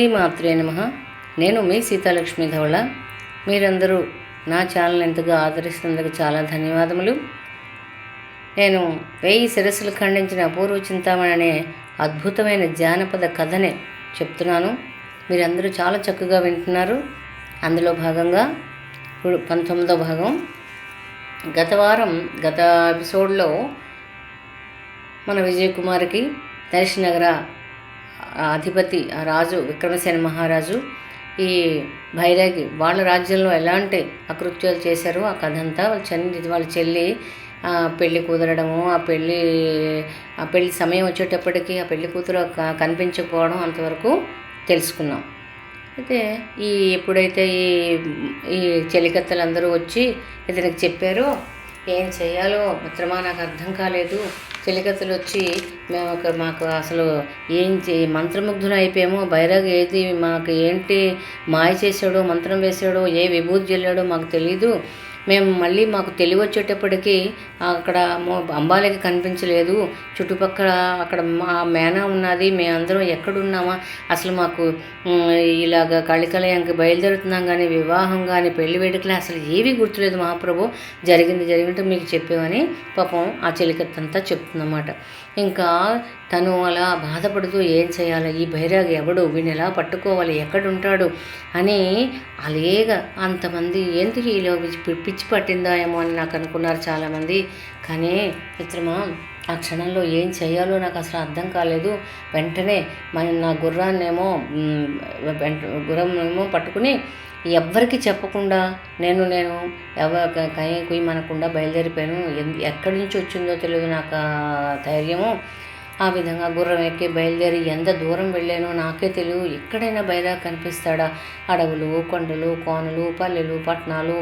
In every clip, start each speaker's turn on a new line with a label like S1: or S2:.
S1: శ్రీమాత్రే నమ. నేను మీ సీతాలక్ష్మి ధవళ. మీరందరూ నా ఛానల్ ఎంతగా ఆదరిస్తున్నందుకు చాలా ధన్యవాదములు. నేను వెయ్యి శిరస్సులు ఖండించిన అపూర్వ చింతామణి అనే అద్భుతమైన జానపద కథనే చెప్తున్నాను. మీరందరూ చాలా చక్కగా వింటున్నారు. అందులో భాగంగా ఇప్పుడు పంతొమ్మిదో భాగం. గత వారం గత ఎపిసోడ్లో మన విజయ్ కుమార్కి దర్శనగర అధిపతి ఆ రాజు విక్రమసేన మహారాజు ఈ భైరాగి వాళ్ళ రాజ్యంలో ఎలాంటి అకృత్యాలు చేశారో ఆ కథ అంతా వాళ్ళ చెల్లి వాళ్ళ చెల్లి ఆ కుదరడము ఆ పెళ్ళి ఆ పెళ్ళి సమయం వచ్చేటప్పటికి ఆ పెళ్ళి కూతురు కనిపించకపోవడం అంతవరకు తెలుసుకున్నాం. అయితే ఈ ఎప్పుడైతే ఈ ఈ చెలికత్తలు అందరూ వచ్చి ఇతనికి చెప్పారో ఏం చేయాలో మిత్రమా నాకు అర్థం కాలేదు. చెలికత్తలు వచ్చి మేము ఒక మాకు అసలు ఏం చే మంత్రముగ్ధులు అయిపోయామో. బైరాగ్ ఏది మాకు ఏంటి మాయ చేశాడో మంత్రం వేశాడో ఏ విభూతి చెల్లాడో మాకు తెలీదు. మేము మళ్ళీ మాకు తెలివి వచ్చేటప్పటికి అక్కడ అంబాలికి కనిపించలేదు. చుట్టుపక్కల అక్కడ మా మేనా ఉన్నది. మేమందరం ఎక్కడున్నామా? అసలు మాకు ఇలాగ కళికలయానికి బయలుదేరుతున్నాం కానీ వివాహం కానీ పెళ్ళి వేడుకలు అసలు ఏవి గుర్తులేదు మహాప్రభు. జరిగింది జరిగినట్టు మీకు చెప్పామని పాపం ఆ చెలికత్తంతా చెప్తుందన్నమాట. ఇంకా తను అలా బాధపడుతూ ఏం చేయాలి? ఈ బైరాగి ఎవడు? వీడిని ఎలా పట్టుకోవాలి? ఎక్కడుంటాడు? అని అలేగా అంతమంది ఎందుకు ఈలో పిచ్చి పిచ్చి పట్టిందా ఏమో అని నాకు అనుకున్నారు చాలామంది. కానీ మిత్రమా ఆ క్షణంలో ఏం చేయాలో నాకు అసలు అర్థం కాలేదు. వెంటనే మన నా గుర్రాన్నేమో మ్, వెంట గుర్రం ఏమో పట్టుకుని ఎవ్వరికి చెప్పకుండా నేను నేను ఎవరి కై కుయ్యమనకుండా బయలుదేరిపోయాను. ఎక్కడి నుంచి వచ్చిందో తెలియదు నాకు ధైర్యము. ఆ విధంగా గుర్రం ఎక్కి బయలుదేరి ఎంత దూరం వెళ్ళానో నాకే తెలియదు. ఎక్కడైనా బయలా కనిపిస్తాడా? అడవులు కొండలు కోనలు పల్లెలు పట్టణాలు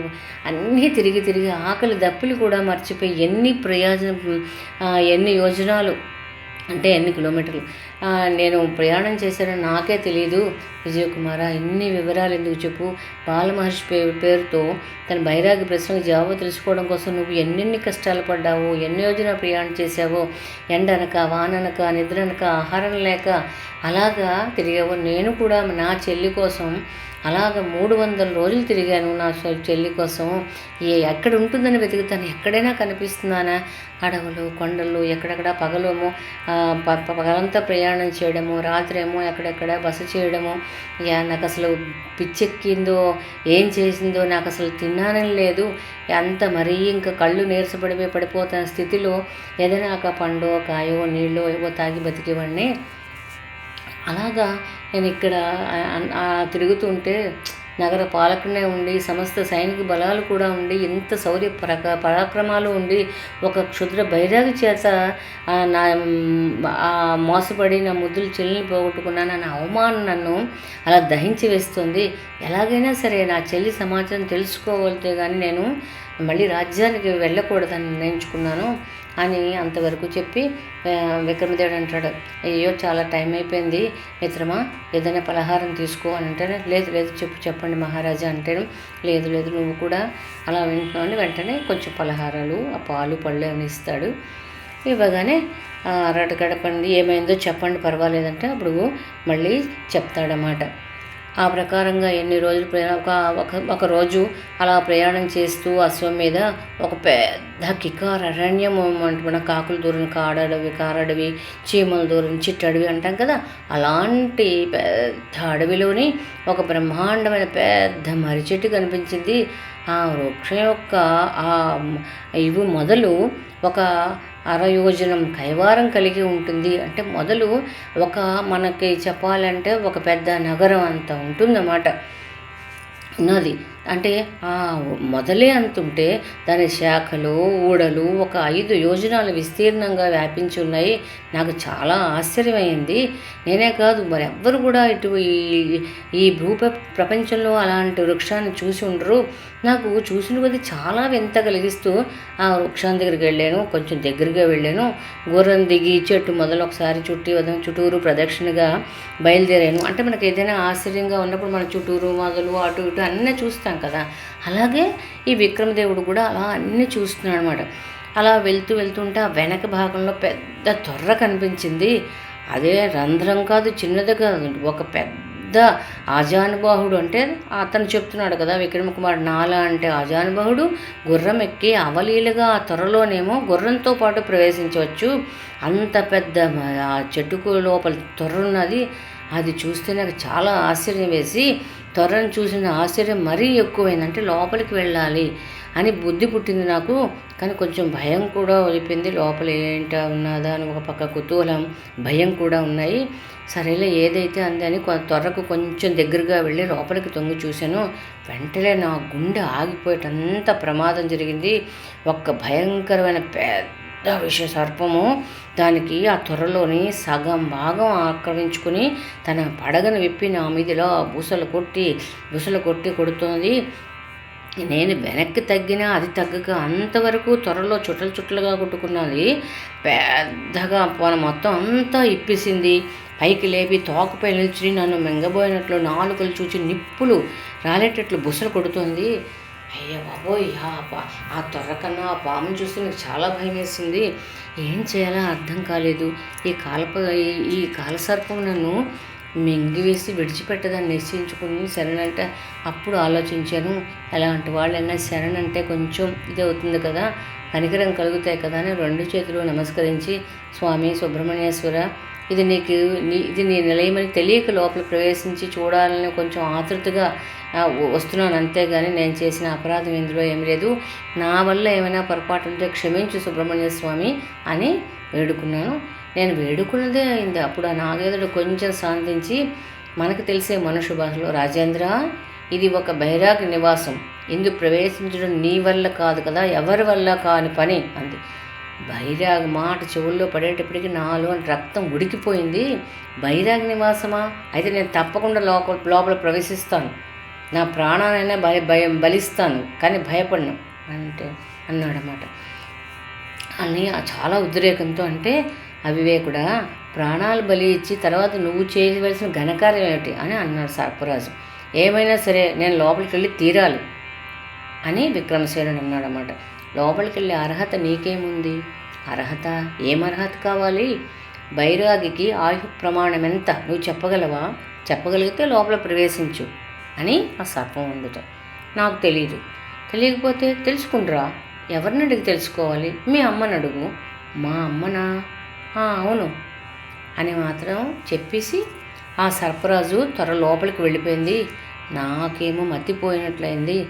S1: అన్నీ తిరిగి తిరిగి ఆకలి దప్పులు కూడా మర్చిపోయి ఎన్ని ప్రయోజనం ఎన్ని యోజనాలు అంటే ఎన్ని కిలోమీటర్లు? నేను ప్రయాణం చేశాను నాకే తెలియదు విజయకుమార ఇన్ని వివరాలు ఎందుకు చెప్పు? బాలమహర్షి పే పేరుతో తన బైరాగి ప్రశ్నకు జవాబు తెలుసుకోవడం కోసం నువ్వు ఎన్నెన్ని కష్టాలు పడ్డావు ఎన్ని రోజున ప్రయాణం చేశావో ఎండనక వాననక నిద్రనక ఆహారం లేక అలాగా తిరిగావు నేను కూడా నా చెల్లి కోసం అలాగ మూడు వందల రోజులు తిరిగాను నా చెల్లి కోసం. ఏ ఎక్కడ ఉంటుందని వెతుకుతాను. ఎక్కడైనా కనిపిస్తున్నానా? అడవులు కొండలు ఎక్కడెక్కడ పగలేమో ప- పగలంతా ప్రయాణం చేయడము రాత్రేమో ఎక్కడెక్కడ బస చేయడము. నాకు అసలు పిచ్చెక్కిందో ఏం చేసిందో నాకు అసలు తిన్నానని లేదు. అంత మరీ ఇంకా కళ్ళు నీరసపడిపోయి పడిపోతున్న స్థితిలో ఏదైనా ఒక పండో కాయో నీళ్ళో ఏవో తాగి బతికేవాడిని. అలాగా నేను ఇక్కడ తిరుగుతుంటే నగర పాలకునే ఉండి సమస్త సైనిక బలాలు కూడా ఉండి ఇంత శౌర్య పరక పరాక్రమాలు ఉండి ఒక క్షుద్ర బైరాగి చేత నా మోసపడి నా ముద్దులు చెల్లిని పోగొట్టుకున్నాను అన్న అవమానం నన్ను అలా దహించి వేస్తుంది. ఎలాగైనా సరే నా చెల్లి సమాచారం తెలుసుకోవాలితే కానీ నేను మళ్ళీ రాజ్యానికి వెళ్ళకూడదని నిర్ణయించుకున్నాను అని అంతవరకు చెప్పి విక్రమదేవుడు అంటాడు అయ్యో చాలా టైం అయిపోయింది మిత్రమా ఏదైనా పలహారం తీసుకో అని అంటే లేదు లేదు చెప్పు చెప్పండి మహారాజా అంటే లేదు లేదు నువ్వు కూడా అలా వింటున్నావు వెంటనే కొంచెం పలహారాలు ఆ పాలు పళ్ళు అని ఇస్తాడు. ఇవ్వగానే "ఆ, అరటి గడపండి ఏమైందో చెప్పండి పర్వాలేదంటే అప్పుడు మళ్ళీ చెప్తాడనమాట ఆ ప్రకారంగా ఎన్ని రోజులు ప్రయాణం ఒక ఒక రోజు అలా ప్రయాణం చేస్తూ అశ్వం మీద ఒక పెద్ద కికార అరణ్యం అంటే మన కాకులు దూరం కాడడవి కారడవి చీమల దూరం చిట్టడవి అంటాం కదా? అలాంటి పెద్ద అడవిలోని ఒక బ్రహ్మాండమైన పెద్ద మర్రి చెట్టు కనిపించింది. ఆ వృక్షం యొక్క ఆ ఇవి మొదలు ఒక అరయోజనం కైవారం కలిగి ఉంటుంది. అంటే మొదలు ఒక మనకి చెప్పాలంటే ఒక పెద్ద నగరం అంత ఉంటుందన్నమాట. ఉన్నది. అంటే ఆ మొదలే అంతుంటే దాని శాఖలు ఊడలు ఒక ఐదు యోజనాలు విస్తీర్ణంగా వ్యాపించి ఉన్నాయి నాకు చాలా ఆశ్చర్యమైంది. నేనే కాదు మరి ఎవ్వరు కూడా ఇటు ఈ ఈ భూ ప్రపంచంలో అలాంటి వృక్షాన్ని చూసి ఉండరు. నాకు చూసిన కొద్దీ చాలా వింత కలిగిస్తూ ఆ వృక్షాన్ని దగ్గరికి వెళ్ళాను కొంచెం దగ్గరగా వెళ్ళాను. గుర్రం దిగి చెట్టు మొదలు ఒకసారి చుట్టి వదం చుట్టూరు ప్రదక్షిణగా బయలుదేరాను. అంటే మనకు ఏదైనా ఆశ్చర్యంగా ఉన్నప్పుడు మన చుట్టూరు మొదలు అటు ఇటు అన్నీ చూస్తాను. చూస్తాం కదా. అలాగే ఈ విక్రమదేవుడు కూడా అలా అన్నీ చూస్తున్నాడు అనమాట అలా వెళ్తూ వెళ్తుంటే ఆ వెనక భాగంలో పెద్ద తొర్ర కనిపించింది. అదే రంధ్రం కాదు చిన్నది కాదు. ఒక పెద్ద పెద్ద ఆజానుబాహుడు అంటే అతను చెప్తున్నాడు కదా విక్రమకుమార్ నాల అంటే ఆజానుబాహుడు. గుర్రం ఎక్కి అవలీలుగా ఆ త్వరలోనేమో గుర్రంతో పాటు ప్రవేశించవచ్చు. అంత పెద్ద ఆ చెట్టుకు లోపల త్వర ఉన్నది. అది చూస్తే నాకు చాలా ఆశ్చర్యం వేసి త్వరను చూసిన ఆశ్చర్యం మరీ ఎక్కువైంది అంటే లోపలికి వెళ్ళాలి అని బుద్ధి పుట్టింది నాకు. కానీ కొంచెం భయం కూడా అయిపోయింది లోపల ఏంట ఉన్నదా అని ఒక పక్క కుతూహలం భయం కూడా ఉన్నాయి. సరేలే ఏదైతే అంది అని త్వరకు కొంచెం దగ్గరగా వెళ్ళి లోపలికి తొంగి చూశాను. వెంటనే నా గుండె ఆగిపోయేటంత ప్రమాదం జరిగింది. ఒక్క భయంకరమైన పెద్ద విష సర్పము. దానికి ఆ త్వరలోని సగం భాగం ఆక్రమించుకుని తన పడగను విప్పి నా మీదిలో బూసలు కొట్టి బుసలు కొట్టి కొడుతోంది. నేను వెనక్కి తగ్గినా అది తగ్గక అంతవరకు త్వరలో చుట్టలు చుట్టలుగా కొట్టుకున్నది. పెద్దగా పోన మొత్తం అంతా ఇప్పేసింది. పైకి లేపి తోకపై నిల్చుని నన్ను మెంగబోయినట్లు నాలుకలు చూచి నిప్పులు రాలేటట్లు బుసలు కొడుతుంది. అయ్యో బాబోయ్ ఆ పా ఆ ఆ పాము చూస్తే నాకు చాలా భయం వేసింది ఏం చేయాలో అర్థం కాలేదు. ఈ కాలప ఈ- ఈ కాలసర్పం నన్ను మింగివేసి విడిచిపెట్టదని నిశ్చయించుకుని శరణంటే అప్పుడు ఆలోచించాను. ఎలాంటి వాళ్ళైనా శరణంటే కొంచెం ఇది అవుతుంది కదా. కనికరం కలుగుతాయి కదా అని రెండు చేతులు నమస్కరించి స్వామి సుబ్రహ్మణ్యేశ్వర ఇది నీకు నీ ఇది నీ నిలయమని తెలియక లోపల ప్రవేశించి చూడాలని కొంచెం ఆతృతగా వస్తున్నాను. అంతేగాని నేను చేసిన అపరాధం ఇందులో ఏం లేదు. నా వల్ల ఏమైనా పొరపాటు ఉంటే క్షమించు సుబ్రహ్మణ్య స్వామి అని వేడుకున్నాను. నేను వేడుకున్నదే అయింది. అప్పుడు ఆ నాగేంద్రుడు కొంచెం శాంతించి మనకు తెలిసే మనుషు భాషలో రాజేంద్ర ఇది ఒక బహిరాగ నివాసం. ఇందు ప్రవేశించడం నీ వల్ల కాదు కదా ఎవరి వల్ల కాని పని అంది. బైరాగ్ మాట చెవుల్లో పడేటప్పటికి నాలో రక్తం ఉడికిపోయింది. బైరాగ్ నివాసమా? అయితే నేను తప్పకుండా లోపల లోపల ప్రవేశిస్తాను. నా ప్రాణానైనా భయ భయం బలిస్తాను. కానీ భయపడను అంటే అన్నాడన్నమాట. అని చాలా ఉద్రేకంతో అంటే అవివేకుడా ప్రాణాలు బలి ఇచ్చి తర్వాత నువ్వు చేయవలసిన ఘనకార్యం ఏమిటి? అని అన్నాడు సర్పరాజు. ఏమైనా సరే నేను లోపలికి వెళ్ళి తీరాలి అని విక్రమసేనుడు అన్నాడన్నమాట. లోపలికి వెళ్ళే అర్హత నీకేముంది? అర్హత? ఏం అర్హత కావాలి? బైరాగికి ఆయు ప్రమాణం ఎంత నువ్వు చెప్పగలవా? చెప్పగలిగితే లోపల ప్రవేశించు అని ఆ సర్పం ఉండుట నాకు తెలియదు తెలియకపోతే తెలుసుకుండ్రా. ఎవరిని అడిగి తెలుసుకోవాలి? మీ అమ్మని అడుగు. మా అమ్మనా? అవును. అని మాత్రం చెప్పేసి ఆ సర్పరాజు త్వర లోపలికి వెళ్ళిపోయింది. నాకేమో మతిపోయినట్లయింది.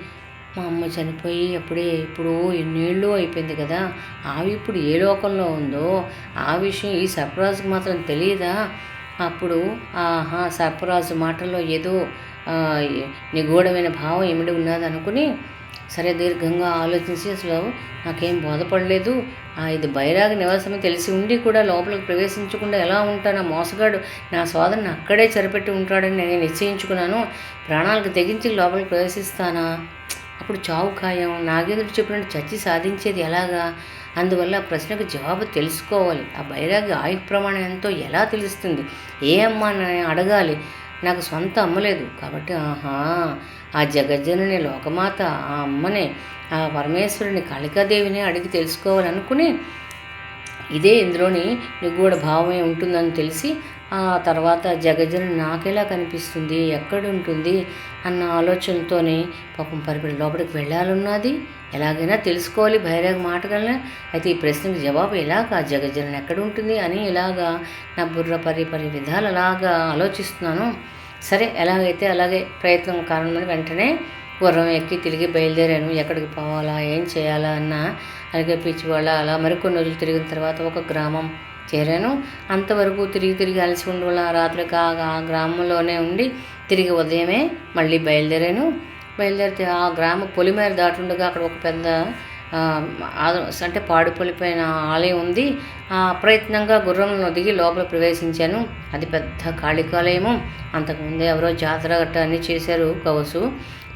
S1: మా అమ్మ చనిపోయి అప్పుడే ఇప్పుడు ఎన్నేళ్ళు అయిపోయింది కదా. ఆవి ఇప్పుడు ఏ లోకంలో ఉందో ఆ విషయం ఈ సర్పరాజుకు మాత్రం తెలియదా? అప్పుడు ఆహా సర్పరాజు మాటల్లో ఏదో నిగూఢమైన భావం ఏమిటి ఉన్నది అనుకుని సరే దీర్ఘంగా ఆలోచించి అసలు నాకేం బోధపడలేదు. ఆ, ఇది బైరాగ నివాసమే తెలిసి ఉండి కూడా లోపలికి ప్రవేశించకుండా ఎలా ఉంటాను? మోసగాడు నా సోదరుని అక్కడే చెరపెట్టి ఉంటాడని నేను నిశ్చయించుకున్నాను. ప్రాణాలకు తెగించి లోపలికి ప్రవేశిస్తానా? అప్పుడు చావు ఖాయం నాగేంద్రుడు చెప్పినట్టు చచ్చి సాధించేది ఎలాగా? అందువల్ల ఆ ప్రశ్నకు జవాబు తెలుసుకోవాలి. ఆ బైరాగి ఆయు ప్రమాణం ఎంతో ఎలా తెలుస్తుంది? ఏ అమ్మ అడగాలి. నాకు సొంత అమ్మలేదు కాబట్టి ఆహా ఆ జగజ్జనని లోకమాత ఆ అమ్మనే ఆ పరమేశ్వరుని కాళికాదేవిని అడిగి తెలుసుకోవాలనుకుని ఇదే ఇందులోని నిగూఢ భావమే ఉంటుందని తెలిసి ఆ తర్వాత జగజ్జన నాకెలా కనిపిస్తుంది ఎక్కడ ఉంటుంది అన్న ఆలోచనతోనే పాపం పరిపడి లోపలికి వెళ్ళాలన్నది. ఎలాగైనా తెలుసుకోవాలి బహిరంగ మాటగలనే అయితే ఈ ప్రశ్నకు జవాబు ఎలాగా? జగజ్జనం ఎక్కడ ఉంటుంది అని ఇలాగా నా బుర్ర పరి పరి విధాలు అలాగా ఆలోచిస్తున్నాను. సరే ఎలాగైతే అలాగే ప్రయత్నం కారణమని వెంటనే గుర్రం ఎక్కి తిరిగి బయలుదేరాను. ఎక్కడికి పోవాలా? ఏం చేయాలా? అన్న అలాగే పిచ్చి వాళ్ళ అలా మరికొన్ని రోజులు తిరిగిన తర్వాత ఒక గ్రామం చేరాను. అంతవరకు తిరిగి తిరిగి అలసి ఉండి వాళ్ళ రాత్రికి ఆ ఆ గ్రామంలోనే ఉండి తిరిగి ఉదయమే మళ్ళీ బయలుదేరాను. బయలుదేరితే ఆ గ్రామ పొలిమేర దాటుండగా అక్కడ ఒక పెద్ద అంటే పాడుపొలిపోయిన ఆలయం ఉంది. ఆ ప్రయత్నంగా గుర్రంలో దిగి లోపల ప్రవేశించాను. అది పెద్ద కాళికాలయము అంతకుముందే ఎవరో జాతర గట్ట అన్నీ చేశారు. కవసు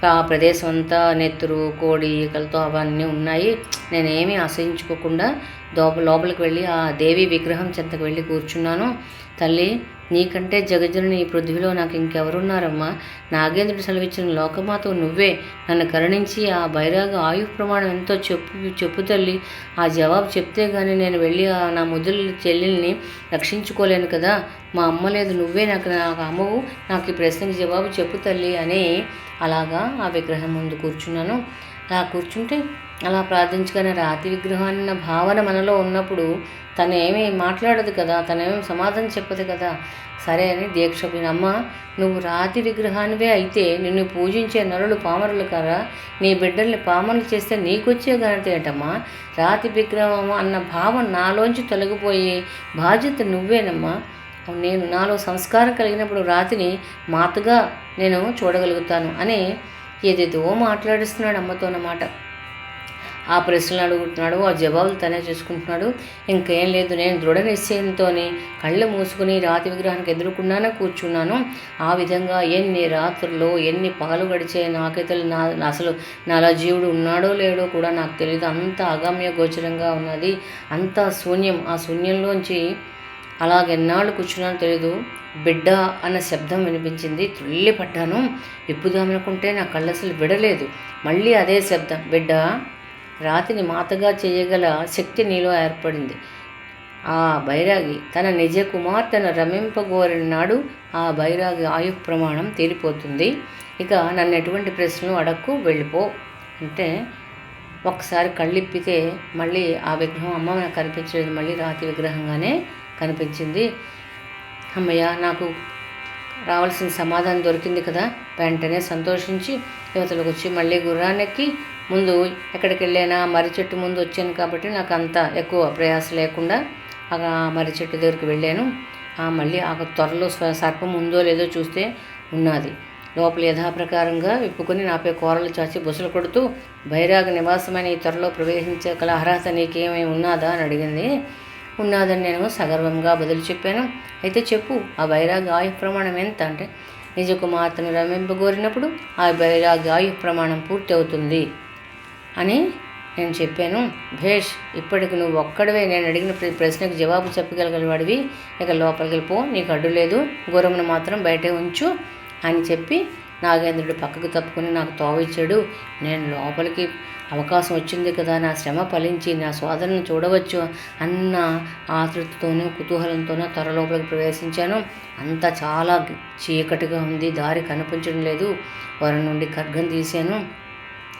S1: ఆ ప్రదేశం అంతా నెత్తురు కోడి ఈకలతో అవన్నీ ఉన్నాయి. నేనేమీ అసహించుకోకుండా దోప లోపలికి వెళ్ళి ఆ దేవి విగ్రహం చెంతకు వెళ్ళి కూర్చున్నాను. తల్లి నీకంటే జగజనని ఈ పృథ్వీలో నాకు ఇంకెవరున్నారమ్మా? నాగేంద్రుడు సెలవిచ్చిన లోకమాత నువ్వే. నన్ను కరుణించి ఆ బైరాగ ఆయు ప్రమాణం ఎంతో చెప్పు చెప్పు తల్లి. ఆ జవాబు చెప్తే కానీ నేను వెళ్ళి ఆ నా ముద్దుల చెల్లెల్ని రక్షించుకోలేను కదా? మా అమ్మ లేదు నువ్వే నాకు నాకు అమ్మవు. నాకు ఈ ప్రశ్నకి జవాబు చెప్పు తల్లి అని అలాగా ఆ విగ్రహం ముందు కూర్చున్నాను. అలా కూర్చుంటే అలా ప్రార్థించగానే రాతి విగ్రహం అన్న భావన మనలో ఉన్నప్పుడు తను ఏమీ మాట్లాడదు కదా తనేమి సమాధానం చెప్పదు కదా. సరే అని దీక్ష అమ్మ నువ్వు రాతి విగ్రహానివే అయితే నిన్ను పూజించే నరులు పామరులు కరా? నీ బిడ్డల్ని పామరులు చేస్తే నీకొచ్చే ఘనత ఏంటమ్మా? రాతి విగ్రహం అన్న భావం నాలోంచి తొలగిపోయి బాధ్యత నువ్వేనమ్మా. నేను నాలో సంస్కారం కలిగినప్పుడు రాతిని మాతగా నేను చూడగలుగుతాను అని ఏదేదో మాట్లాడిస్తున్నాడు అమ్మతో అన్నమాట. ఆ ప్రశ్నలు అడుగుతున్నాడు ఆ జవాబులు తనే చూసుకుంటున్నాడు. ఇంకేం లేదు నేను దృఢ నిశ్చయంతో కళ్ళు మూసుకుని రాతి విగ్రహానికి ఎదురుకున్నానే కూర్చున్నాను. ఆ విధంగా ఎన్ని రాత్రుల్లో ఎన్ని పగలు గడిచే నాకైతే నా అసలు నాలా జీవుడు ఉన్నాడో లేడో కూడా నాకు తెలియదు అంత అగమ్య గోచరంగా ఉన్నది అంత శూన్యం. ఆ శూన్యంలోంచి అలాగెన్నాళ్ళు కూర్చున్నానో తెలియదు బిడ్డ అన్న శబ్దం వినిపించింది. తుల్లిపడ్డాను ఇప్పుదామనుకుంటే నా కళ్ళు అసలు విడలేదు. మళ్ళీ అదే శబ్దం. బిడ్డ రాతిని మాతగా చేయగల శక్తి నీలో ఏర్పడింది. ఆ బైరాగి తన నిజ కుమార్తెను రమింపగోరిన నాడు ఆ బైరాగి ఆయు ప్రమాణం తీరిపోతుంది ఇక నన్ను ఎటువంటి ప్రశ్నలు అడక్కు వెళ్ళిపో అంటే ఒకసారి కళ్ళిప్పితే మళ్ళీ ఆ విగ్రహం అమ్మ నాకు కనిపించలేదు. మళ్ళీ రాతి విగ్రహంగానే కనిపించింది. అమ్మయ్య నాకు రావాల్సిన సమాధానం దొరికింది కదా? వెంటనే సంతోషించి యువతలకు వచ్చి మళ్ళీ గుర్రానికి ముందు ఎక్కడికి వెళ్ళానా మర్రి చెట్టు ముందు వచ్చాను కాబట్టి నాకు అంత ఎక్కువ ప్రయాస లేకుండా ఆ మర్రి చెట్టు దగ్గరికి వెళ్ళాను. మళ్ళీ ఆ త్వరలో సర్పం ఉందో లేదో చూస్తే ఉన్నది. లోపల యథాప్రకారంగా విప్పుకొని నాపై కూరలు చాచి బుసలు కొడుతూ బైరాగ నివాసమైన ఈ త్వరలో ప్రవేశించగల అర్హత నీకేమీ ఉన్నాదా? అని అడిగింది. ఉన్నాదని నేను సగర్వంగా బదులు చెప్పాను. అయితే చెప్పు ఆ బైరాగ ఆయు ప్రమాణం ఎంత అంటే నిజ కుమార్తెను రమింపగోరినప్పుడు ఆ బైరాగ ఆయు ప్రమాణం పూర్తి అవుతుంది అని నేను చెప్పాను. భేష్ ఇప్పటికి నువ్వు ఒక్కడవే నేను అడిగిన ప్రతి ప్రశ్నకు జవాబు చెప్పగలగలవాడివి ఇక లోపలికి వెళ్ళిపో నీకు అడ్డు లేదు. గుర్రమును మాత్రం బయటే ఉంచు అని చెప్పి నాగేంద్రుడు పక్కకు తప్పుకొని నాకు తోవ ఇచ్చాడు నేను లోపలికి అవకాశం వచ్చింది కదా నా శ్రమ ఫలించి నా సోదరుని చూడవచ్చు అన్న ఆతృతతోనూ కుతూహలంతోనూ త్వర లోపలికి ప్రవేశించాను. అంతా చాలా చీకటిగా ఉంది దారి కనిపించడం లేదు. వరం నుండి ఖర్గం తీశాను.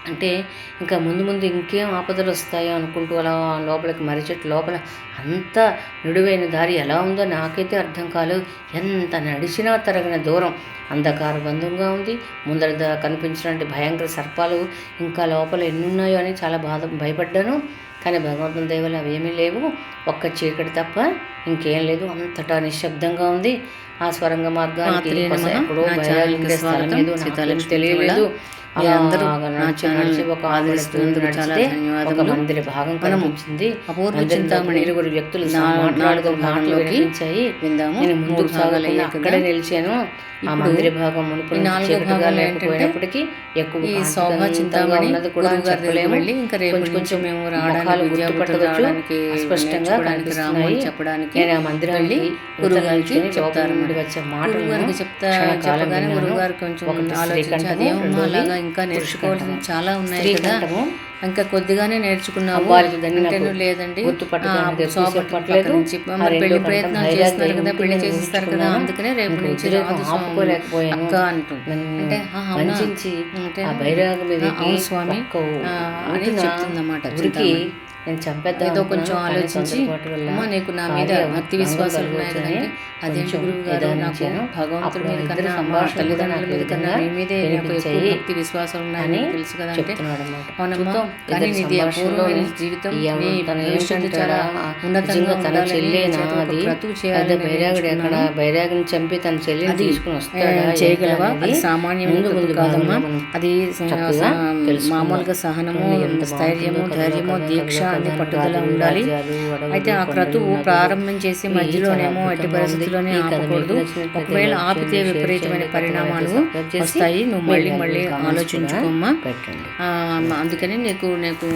S1: అంటే ఇంకా ముందు ముందు ఇంకేం ఆపదలు వస్తాయో అనుకుంటూ అలా లోపలికి మర్రి చెట్టు లోపల అంత నిడువైన దారి ఎలా ఉందో నాకైతే అర్థం కాలేదు. ఎంత నడిచినా తరగిన దూరం. అంధకార బంధంగా ఉంది. ముందర ద- కనిపించినటువంటి భయంకర సర్పాలు ఇంకా లోపల ఎన్నున్నాయో అని చాలా బాధ భయపడ్డాను. కానీ భగవంతుని దయవల్ల అవేమీ లేవు. ఒక్క చీకటి తప్ప ఇంకేం లేదు. అంతటా నిశ్శబ్దంగా ఉంది. ఆ స్వరంగ మార్గానికి తెలియలేదు.
S2: మీ అందరూ
S1: అలాగా
S2: నా
S1: నడిచి
S2: ఛానల్
S1: నడిచి ఒక
S2: ఆదరిస్తున్నందుకు చాలా ధన్యవాదములు.
S1: మందిర భాగం కనిపించింది
S2: అపూర్వ చింతామణి
S1: ఇరుగురు వ్యక్తులు
S2: నాలుగో
S1: మాటలు
S2: భాగంలోకి
S1: వినిపించాయి.
S2: విందాము.
S1: నేను ముందుకు
S2: కదా.
S1: అక్కడే నిలిచాను. ఆ మందిర భాగం మునుపు
S2: ఈ
S1: నుంచి
S2: నాలుగో
S1: చీకటిగా
S2: భాగంలో
S1: లేకపోయినప్పటికీ ఎక్కువ
S2: ఈ
S1: కాంతిగా
S2: శోభా
S1: అందంగా
S2: చింతామణి
S1: ఉన్నది కూడా చెప్పలేము.
S2: ఇంకా రేపు
S1: కొంచెం
S2: మేము రావడానికి రాము అని
S1: కనిపిస్తున్నాయి.
S2: చెప్పడానికి
S1: నేను ఆ మందిరానికి
S2: వెళ్ళి గురువు గారికి
S1: చెప్తారు. వచ్చే మాటలు
S2: చెప్తా చెప్పగానే గురువు గారు కొంచెం ఆలోచించి అలాగా ఇంకా నేర్చుకోవాల్సిన చాలా ఉన్నాయి కదా. ఇంకా కొద్దిగానే నేర్చుకున్నావు లేదండి.
S1: పెళ్ళి
S2: ప్రయత్నాలు చేస్తున్నారు కదా
S1: పెళ్ళి
S2: చేసేస్తారు కదా. అందుకనే రేపు నుంచి. అక్క అంటుంది. అంటే స్వామి. అని చెప్తుందన్నమాట.
S1: నేను చంపేద్దాం
S2: ఏదో కొంచెం ఆలోచించి అమ్మ నీకు నా మీద భక్తి విశ్వాసాలు ఉన్నాయి అదేంటి
S1: కొంచెం
S2: గురువు గారు నాకు. భగవంతుడి మీద కన్నా
S1: సంభాషణ
S2: తల్లిదండ్రుల మీద కన్నా నీ మీదే నాకు ఎక్కువ భక్తి విశ్వాసాలు ఉన్నాయి
S1: అని
S2: నీకు తెలుసు కదా అంటే. అవునమ్మా కానీ నీది అపూర్వమైన జీవితం నీ భవిష్యత్తు చాలా ఉన్నతంగా
S1: తన అది
S2: క్రతువు
S1: అదే
S2: చేయాలని
S1: బైరాగుడు ఎక్కడ. బైరాగుని చంపి తన చెల్లిని
S2: అది
S1: తీసుకుని వస్తాడా
S2: చేయగలవా అది సామాన్యమైన
S1: ముందు ముందు
S2: కాదమ్మా అది. మామూలుగా సహనము
S1: ఎంత
S2: స్థైర్యము ధైర్యము దీక్ష అన్ని పట్టుదల ఉండాలి. అయితే ఆ క్రతువు. ప్రారంభం చేసి మధ్యలోనేమో ఎట్టి పరిస్థితుల్లోనే ఆపకూడదు. ఒకవేళ ఆపితే విపరీతమైన పరిణామాలు వస్తాయి. నువ్వు మళ్ళీ మళ్ళీ ఆలోచించుకోమ్మా. అందుకని నీకు నీకు